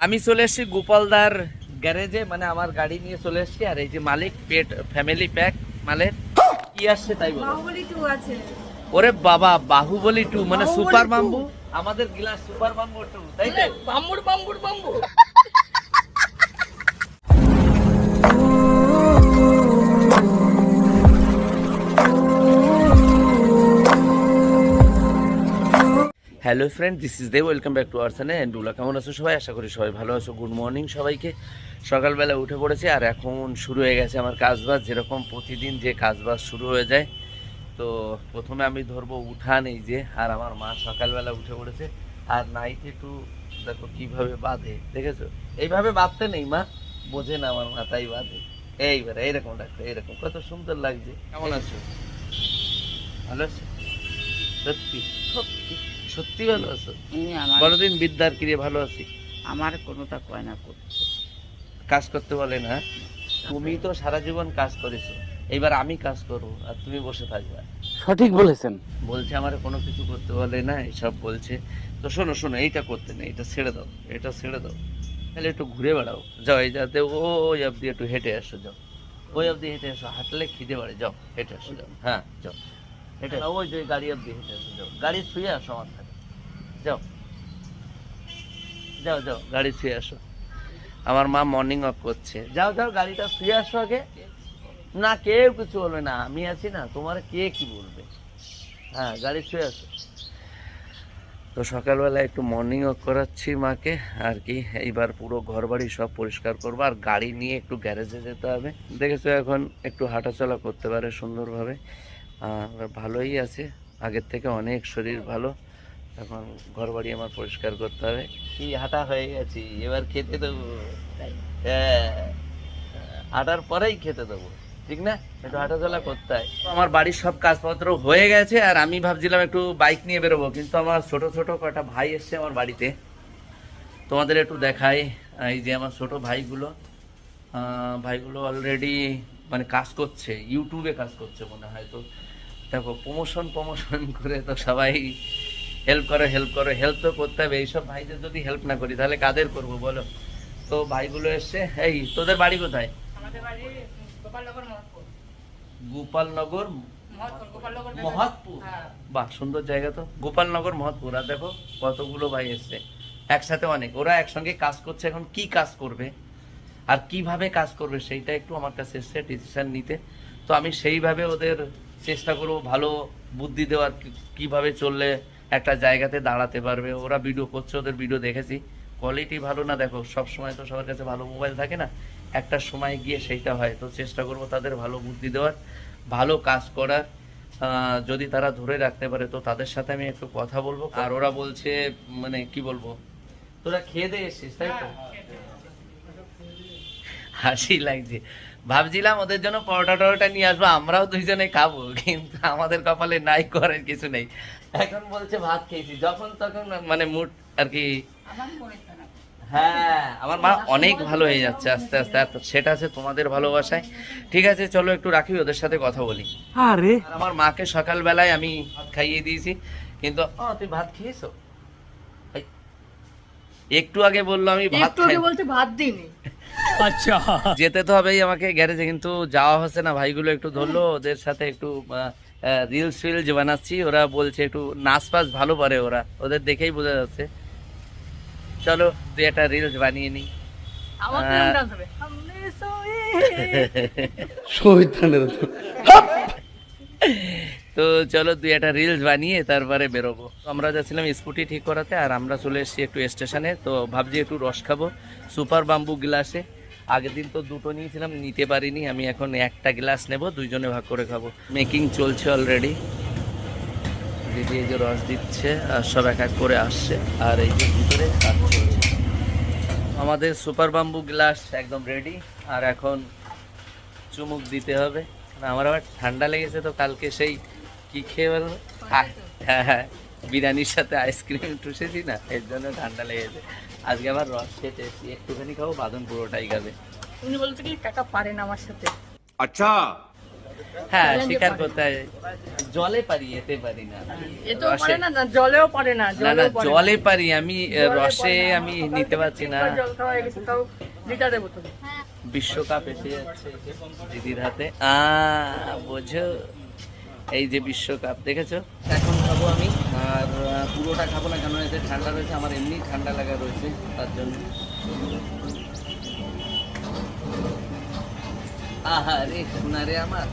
আমি চলে এসেছি গোপালদার গ্যারেজে মানে আমার গাড়ি নিয়ে চলে এসেছি আর এই যে মালিক পেট ফ্যামিলি প্যাক মালের। কি আসছে তাই বলো? আছে। ওরে বাবা বাহুবলি টু মানে সুপার বাম্বু আমাদের গিলাস সুপার বাম্বু টু তাই তো? বাম্বুর বাম্বুর bamboo hello friend this is the welcome back to channel এন্ডুলা কেমন আছো সবাই? আশা করি সবাই ভালো আছো। গুড মর্নিং সবাইকে। সকালবেলা উঠে পড়েছে আর এখন শুরু হয়ে গেছে আমার কাজবাজ। যেরকম প্রতিদিন যে কাজবাজ শুরু হয়ে যায় তো প্রথমে আমি ধরবো উঠান এই যে আর আমার মা সকালবেলা উঠে পড়েছে। আর নাইট একটু দেখো কীভাবে বাঁধে দেখেছ? এইভাবে বাঁধতে নেই মা। বোঝে না আমার মাথায় বাঁধে। এইবারে এইরকম ডাক্তার এইরকম। কত সুন্দর লাগছে। কেমন আছো? ভালো আছো? সত্যি সত্যি। সত্যি ভালো আছো? বড়দিন বিদ্যার কিরে ভালো আছি? আমার কোনোটা কয় না করছে কাজ করতে বলে না তুমি তো সারা জীবন কাজ করেছ। এবার আমি কাজ করব আর তুমি বসে থাকবে। সঠিক বলেছেন। বলছে আমার কোনো কিছু করতে বলে না এসব বলছে। তো শোনো শোনো এইটা করতে নেই এটা ছেড়ে দাও এটা ছেড়ে দাও। তাহলে একটু ঘুরে বেড়াও যাও এই যাতে ও ওই অব্দি একটু হেঁটে আসো যাও। ওই অব্দি হেঁটে আসো হাঁটলে খিদে বাড়ে যাও হেঁটে আসো যাও। হ্যাঁ যাও। হেঁটে আসো, ওই যে গাড়ি অব্দি হেঁটে আসো যাও। গাড়ি শুয়ে আসো আমার যাও। যাও যাও, গাড়ি শুয়ে আসো। আমার মা মর্নিং ওয়াক করছে। যাও যাও, গাড়িটা শুয়ে আসো আগে। না, কেউ কিছু বলবে না, আমি আছি না, তোমার কে কি বলবে? হ্যাঁ গাড়ি শুয়ে আসো। তো সকালবেলা একটু মর্নিং ওয়াক করাচ্ছি মাকে, আর কি, এইবার পুরো ঘর বাড়ি সব পরিষ্কার করব, আর গাড়ি নিয়ে একটু গ্যারেজে যেতে হবে। দেখেছ এখন একটু হাঁটাচলা করতে পারে সুন্দরভাবে। আর ভালোই আছে, আগের থেকে অনেক শরীর ভালো। এখন ঘর বাড়ি আমার পরিষ্কার করতে হবে। কি হাঁটা হয়ে গেছি? এবার খেতে দেবো। হ্যাঁ। হাঁটার পরেই খেতে দেবো। ঠিক না? একটু হাঁটাচলা করতে হয়। আমার বাড়ির সব কাজপত্র হয়ে গেছে আর আমি ভাবছিলাম একটু বাইক নিয়ে বেরোবো কিন্তু আমার ছোট ছোট কটা ভাই এসছে আমার বাড়িতে। তোমাদের একটু দেখাই এই যে আমার ছোট ভাইগুলো। ভাইগুলো অলরেডি মানে কাজ করছে ইউটিউবে কাজ করছে মনে হয় তো। দেখো প্রমোশন প্রমোশন করে তো সবাই হেল্প করে হেল্প করে হেল্প তো করতে হবে। এইসব ভাইদের যদি হেল্প না করি তাহলে কাদের করব বলো? তো ভাইগুলো এসছে। এই তোদের বাড়ি কোথায়? গোপালনগর মহৎপুর। হ্যাঁ। বাহ সুন্দর জায়গা তো। গোপালনগর মহৎপুর। আর দেখো কতগুলো ভাই এসছে। একসাথে অনেক। ওরা একসঙ্গে কাজ করছে। এখন কি কাজ করবে? আর কীভাবে কাজ করবে সেইটা একটু আমার কাছে এসছে ডিসিশন নিতে। তো আমি সেইভাবে ওদের চেষ্টা করব ভালো বুদ্ধি দেওয়ার কীভাবে চললে একটা জায়গাতে দাঁড়াতে পারবে। ওরা ভিডিও করছে, ওদের ভিডিও দেখেছি। কোয়ালিটি ভালো না, দেখো, সব সময় তো সবার কাছে ভালো মোবাইল থাকে না। একটা সময় গিয়ে সেইটা হয়। তো চেষ্টা করব তাদের ভালো বুদ্ধি দেওয়ার, ভালো কাজ করার। যদি তারা ধরে রাখতে পারে, তো তাদের সাথে আমি একটু কথা বলব। আর ওরা বলছে মানে কি বলব? তোরা খেয়ে দিয়ে এসছিস, তাই তো? হাসি লাগছে। ভাবছিলাম ওদের জন্য পরোটা টরোটা নিয়ে আসব, আমরাও দুইজনে খাব, কিন্তু আমাদের কপালে নাই করার কিছু নেই। এখন বলছে ভাত খেয়েছি। যখন তখন মানে মুড আর কি হয় আমার মা অনেক ভালো হয়ে যাচ্ছে আস্তে আস্তে। সেটা আছে তোমাদের ভালোবাসায়। ঠিক আছে চলো একটু রাখি ওদের সাথে কথা বলি। আরে। আমার মাকে সকালবেলায় আমি ভাত খাইয়ে দিয়েছি। কিন্তু ও তুই ভাত খেয়েছো? একটু আগে বলল আমি ভাত একটু আগে খাই বলতে ভাত দিইনি। যেতে তো হবেই আমাকে গ্যারেজে কিন্তু যাওয়া হচ্ছে না। ভাইগুলো একটু ধরলো ওদের সাথে একটু রিলস ফিল যে বানাচ্ছি ওরা বলছে একটু নাচ পাচ ভালো পারে ওরা। ওদের দেখেই বোঝা যাচ্ছে। চলো তুই একটা রিলস বানিয়ে নিই। তো চলো দুই একটা রিলস বানিয়ে তারপরে বেরোবো। আমরা যাচ্ছিলাম স্কুটি ঠিক করাতে আর আমরা চলে এসেছি একটু স্টেশনে তো ভাবছি একটু রস খাব। সুপার বাম্বু গ্লাসে আগের দিন তো দুটো নিয়েছিলাম নিতে পারিনি আমি এখন একটা গ্লাস নেব দুইজনে ভাগ করে খাব। মেকিং চলছে অলরেডি দিদি এই যে রস দিচ্ছে আর সব এক এক করে আসছে আর এই যে ভিতরে কাজ চলছে। আমাদের সুপার বাম্বু গ্লাস একদম রেডি আর এখন চুমুক দিতে হবে। আমার আবার ঠান্ডা লেগেছে তো কালকে সেই কি খেয়ে বলো হ্যাঁ হ্যাঁ। বিরিয়ানির সাথে আইসক্রিম টুসেছি না এর জন্য ঠান্ডা লেগেছে। আজকে আবার রস খেতে এসেছি। একটুখানি খাব বাদন পুরোটাই খাবে। উনি বলতে পারেন আমার সাথে। আচ্ছা। হ্যাঁ স্বীকার করতে জলে পারি এতে পারি না। না জলে পারি আমি রসে আমি নিতে পারছি না। বিশ্বকাপ এসে যাচ্ছে দিদির হাতে। আহ বোঝো এই যে বিশ্বকাপ দেখেছ? এখন খাব আমি আর পুরোটা খাব না কেন এতে ঠান্ডা রয়েছে, আমার এমনি ঠান্ডা লাগা রয়েছে, তার জন্য। আহা রে রে আমার।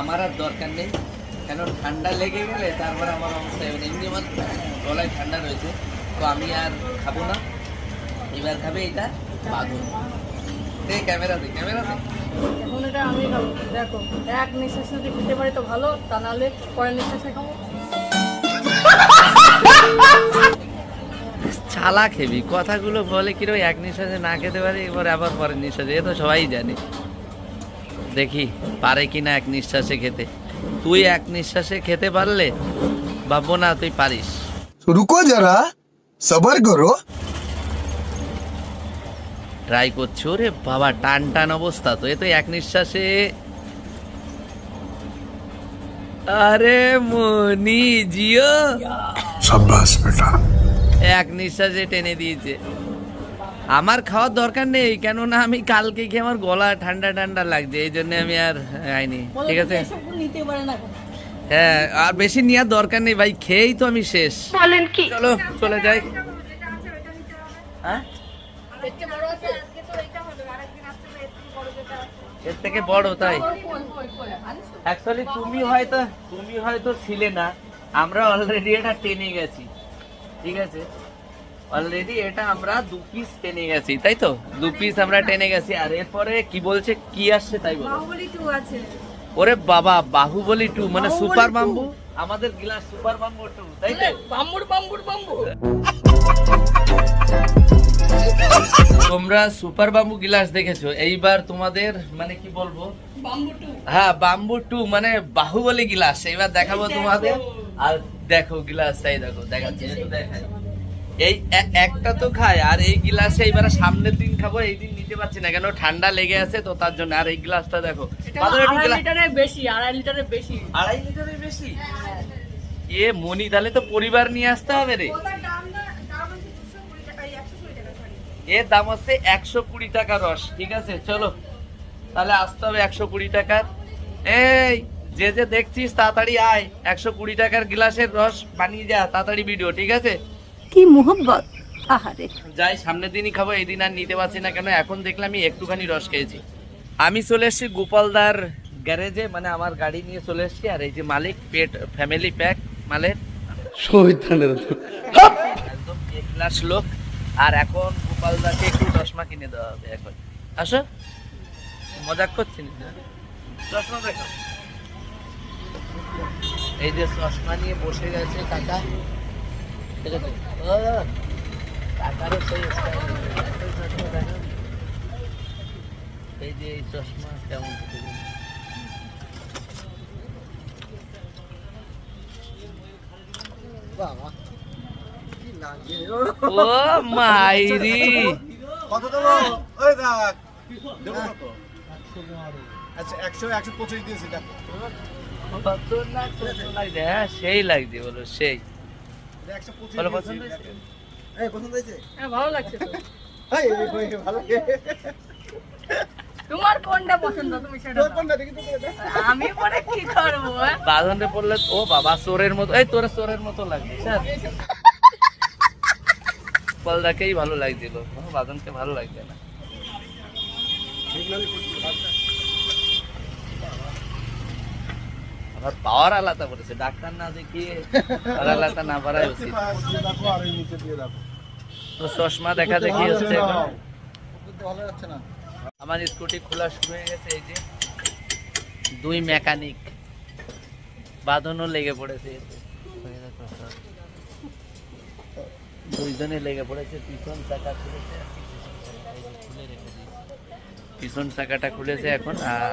আমার আর দরকার নেই, কেন ঠান্ডা লেগে গেলে তারপর আমার অবস্থা এমনি আমার গলায় ঠান্ডা রয়েছে। তো আমি আর খাব না। এবার খাবে এটা বাদুর দেখো এক নিঃশ্বাসে যদি খেতে পারি তো ভালো তা নাহলে পরের নিঃশ্বাসে খাব। চালা খেবি কথাগুলো বলে কিরো এক নিঃশ্বাসে না খেতে পারে এবার আবার পরে নিঃশ্বাসে এ তো সবাই জানে। দেখি পারে কি না এক নিঃশ্বাসে খেতে। তুই এক নিঃশ্বাসে খেতে পারলে ভাববো না তুই পারিস। রুকো যারা সবার করো। ট্রাই করছ? রে বাবা টান টান অবস্থা তো এ তো এক নিঃশ্বাসে। আরে মনি জিও। সাব্বাস বেটা। এক নিঃশ্বাসে টেনে দিয়েছে। আমার খাওয়ার দরকার নেই কেননা আমি কালকে খেয়ে আমার গলা ঠান্ডা ঠান্ডা লাগছে এই জন্য আমি আর আইনি ঠিক আছে? নিতে পারে না হ্যাঁ আর বেশি নেওয়ার দরকার নেই ভাই খেয়েই তো আমি শেষ। বলেন কি? চলো চলে যাই। হ্যাঁ? এর থেকে বড় তাই। অ্যাকচুয়ালি তুমি হয়তো তুমি হয়তো ছিলে না। আমরা অলরেডি এটা টেনে গেছি। ঠিক আছে? অলরেডি এটা আমরা দু পিস টেনে গেছি তাই তো? দু পিস আমরা টেনে গেছি। আর এরপরে কি বলছে কি আসছে তাই বলো। ওরে বাবা বাহুবলি টু মানে সুপার বাম্বু আমাদের গিলাস সুপার বাম্বু টু তাই তো? বাম্বুর বাম্বুর বাম্বু। তোমরা সুপার বাম্বু গিলাস দেখেছ। এইবার তোমাদের মানে কি বলব? হ্যাঁ বাম্বু টু মানে বাহুবলী গিলাস এইবার দেখাবো তোমাদের। আর দেখো গিলাস তাই দেখো দেখাচ্ছি দেখাই। এই একটা তো খায় আর এই গিলাসে এবার সামনের দিন খাব এই দিন নিতে পারছি না কেন ঠান্ডা লেগে আছে তো তার জন্য। আর এই গ্লাসটা দেখো লিটারের বেশি আড়াই লিটারের বেশি। আড়াই লিটারের বেশি? এ মনি তাহলে তো পরিবার নিয়ে আসতে হবে রে। এর দাম হচ্ছে একশো কুড়ি টাকা রস ঠিক আছে? চলো তাহলে আসতে হবে একশো কুড়ি টাকার। এই যে যে দেখছিস তাড়াতাড়ি আয়। একশো কুড়ি টাকার গ্লাসের রস বানিয়ে যা তাড়াতাড়ি ভিডিও ঠিক আছে? কি মোহব্বত? আহারে। যাই সামনের দিনই খাব এই দিন আর নিতে পারছি না কেন? এখন দেখলাম আমি একটুখানি রস খেয়েছি। আমি চলে এসেছি গোপালদার গ্যারেজে মানে আমার গাড়ি নিয়ে চলে এসেছি আর এই যে মালিক পেট ফ্যামিলি প্যাক মালের। একদম এক ক্লাস লোক। আর এখন গোপালদাকে একটু চশমা কিনে দেওয়া হবে এখন। আসো। মজাক করছি না। চশমা দেখো এই যে চশমা নিয়ে বসে গেছে কাকা। এই যে এই চশমা কেমন? ও মাইরি। কত দেবো? ওই দেখ। দেবো কত? আচ্ছা একশো একশো পঁচিশ দিয়েছি দেখ। কত না কত লাগছে? হ্যাঁ সেই লাগছে বলো সেই। দিয়েছি। পছন্দ হয়েছে? এই পছন্দ হয়েছে হ্যাঁ ভালো লাগছে তো। এই, এই, ভালো লাগে। তোমার কোনটা পছন্দ? তুমি সেটা তোর কোনটা দেখি তো আমি পরে কি করব হ্যাঁ? বাঁধনে পড়লে ও বাবা চোরের মতো এই তোর চোরের মতো লাগছে স্যার। পলদাকেই ভালো লাগছিল। বাঁধনকে ভালো লাগছে না। আবার পাওয়ার আলাদা বলেছে ডাক্তার না দেখিয়ে পাওয়ার আলাদা না পারাই উচিত। তো চশমা দেখা দেখি হচ্ছে আমার স্কুটি খোলা শুরু হয়ে গেছে এই যে দুই মেকানিক। বাঁধনও লেগে পড়েছে। দুইজনে লেগে পড়েছে পিছন চাকা খুলেছে। পিছন চাকাটা খুলেছে এখন আর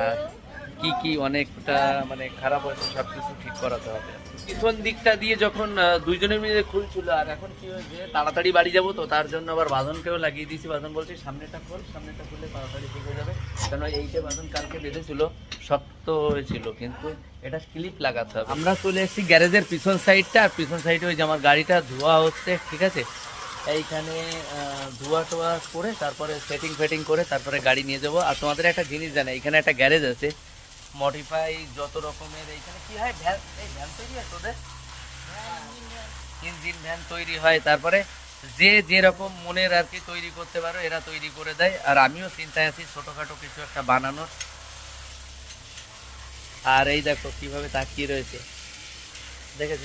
কি কি অনেকটা মানে খারাপ হয়েছে সব কিছু ঠিক করাতে হবে। পিছন দিকটা দিয়ে যখন আহ, দুইজনে মিলে খুলছিল আর এখন কি হয়েছে তাড়াতাড়ি বাড়ি যাব তো তার জন্য আবার বাঁধনকেও লাগিয়ে দিয়েছি। বাঁধন বলছি সামনেটা খোল সামনেটা খুললে তাড়াতাড়ি ঠিক হয়ে যাবে। কেন এইটা বাঁধন কালকে বেঁধেছিল শক্ত হয়েছিল কিন্তু এটা ক্লিপ লাগাতে হবে। আমরা চলে এসেছি গ্যারেজের পিছন সাইডটা আর পিছন সাইডে ওই যে আমার গাড়িটা ধোয়া হচ্ছে ঠিক আছে? এইখানে ধোয়া টোয়া করে তারপরে সেটিং ফেটিং করে তারপরে গাড়ি নিয়ে যাব। আর তোমাদের একটা জিনিস জানে এখানে একটা গ্যারেজ আছে মডিফাই যত রকমের এইখানে কি হয়? ভ্যান, এই ভ্যান তৈরি হয় তোদের ইঞ্জিন ভ্যান তৈরি হয়, তারপরে যে যেরকম মনের আর কি তৈরি করতে পারো, এরা তৈরি করে দেয়। আর আমিও চিন্তায় আছি, ছোটোখাটো কিছু একটা বানানোর। আর এই দেখো কীভাবে তাকিয়ে রয়েছে। দেখেছ?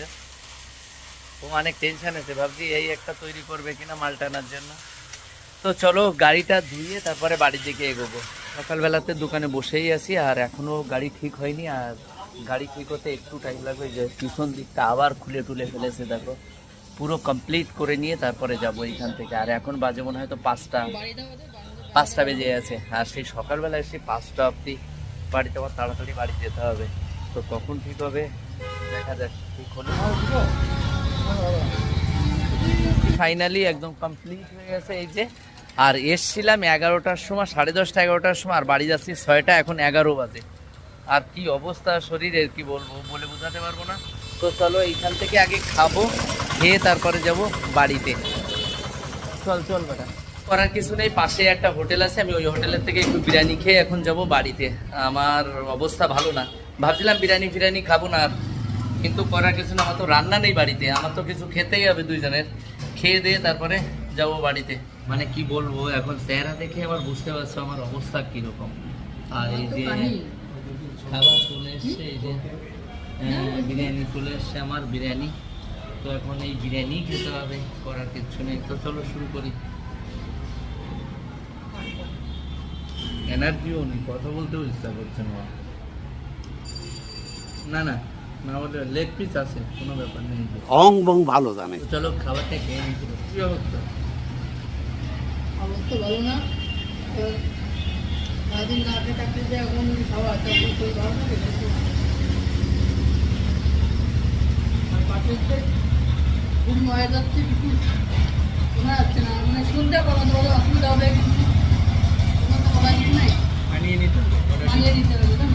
ও অনেক টেনশন আছে, ভাবছি এই একটা তৈরি করবে কিনা মাল টানার জন্য। তো চলো গাড়িটা ধুয়ে তারপরে বাড়ির দিকে এগোবো। সকালবেলাতে দোকানে বসেই আছি, আর এখনও গাড়ি ঠিক হয়নি, আর গাড়ি ঠিক হতে একটু টাইম লাগবে, যে পিছন দিকটা আবার খুলে টুলে ফেলেছে, দেখো। পুরো কমপ্লিট করে নিয়ে তারপরে যাব এইখান থেকে। আর এখন বাজে মনে হয় তো পাঁচটা পাঁচটা বেজে আছে আর সেই সকালবেলা এসে পাঁচটা অবধি বাড়িতে আবার তাড়াতাড়ি বাড়ি যেতে হবে। তো কখন ঠিক হবে, দেখা যাক ঠিক হলে। ফাইনালি একদম কমপ্লিট হয়ে গেছে এই যে। আর এসছিলাম এগারোটার সময়, সাড়ে দশটা, এগারোটার সময়, আর বাড়ি যাচ্ছি ছয়টা, এখন এগারো বাজে। আর কি অবস্থা শরীরের, কি বলব, বলে বোঝাতে পারব না। তো চলো এইখান থেকে আগে খাব, খেয়ে তারপরে যাব বাড়িতে। চল চল বেটা। করার কিছু নেই, পাশে একটা হোটেল আছে, আমি ওই হোটেলের থেকে একটু বিরিয়ানি খেয়ে এখন যাব বাড়িতে। আমার অবস্থা ভালো না। ভাবছিলাম বিরিয়ানি ফিরিয়ানি খাব না আর। কিন্তু করার কিছু না আমার তো রান্না নেই বাড়িতে। আমার তো কিছু খেতেই হবে দুইজনের। খেয়ে দিয়ে তারপরে যাব বাড়িতে। মানে কি বলব এখন চেহারা দেখে আবার বুঝতে পারছ আমার অবস্থা কীরকম। আর এই যে খাবার চলে এসছে এই যে আহ, বিরিয়ানি চলে এসছে আমার বিরিয়ানি। তো এখন এই বিরিয়ানি খেতে হবে করার কিছু নেই। তো চলো শুরু করি। এনার্জিও নেই কথা বলতেও ইচ্ছা করছে না। না না না বলে লেগ পিস আছে কোনো ব্যাপার নেই। অং বং ভালো জানে। চলো খাবারটা খেয়ে নিচ্ছি অবস্থা ভালো না সারাদিন না খেয়ে থাকতে যে এখন খাওয়া তখন শরীর ভালো থাকে। আর পাশের যে খুব মজা যাচ্ছে কিছু শোনা যাচ্ছে না মানে শুনতে পারব তোমাদের অসুবিধা হবে কিন্তু কোনো তো কিছু নাই মানিয়ে নিতে হবে। মানিয়ে হবে হবে